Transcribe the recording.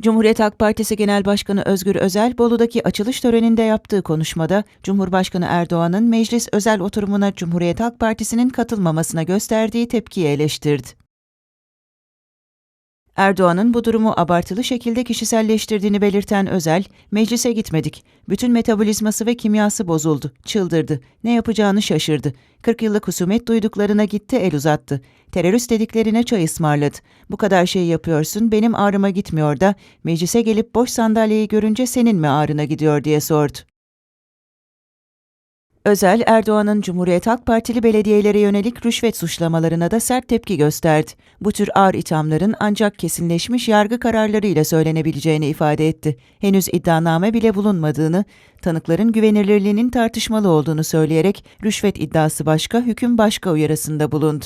Cumhuriyet Halk Partisi Genel Başkanı Özgür Özel, Bolu'daki açılış töreninde yaptığı konuşmada, Cumhurbaşkanı Erdoğan'ın meclis özel oturumuna Cumhuriyet Halk Partisi'nin katılmamasına gösterdiği tepkiyi eleştirdi. Erdoğan'ın bu durumu abartılı şekilde kişiselleştirdiğini belirten Özel, meclise gitmedik. Bütün metabolizması ve kimyası bozuldu, çıldırdı, ne yapacağını şaşırdı. 40 yıllık husumet duyduklarına gitti el uzattı. Terörist dediklerine çay ısmarladı. Bu kadar şey yapıyorsun, benim ağrıma gitmiyor da, meclise gelip boş sandalyeyi görünce senin mi ağrına gidiyor diye sordu. Özel, Erdoğan'ın Cumhuriyet Halk Partili belediyelere yönelik rüşvet suçlamalarına da sert tepki gösterdi. Bu tür ağır ithamların ancak kesinleşmiş yargı kararlarıyla söylenebileceğini ifade etti. Henüz iddianame bile bulunmadığını, tanıkların güvenilirliğinin tartışmalı olduğunu söyleyerek rüşvet iddiası başka, hüküm başka uyarısında bulundu.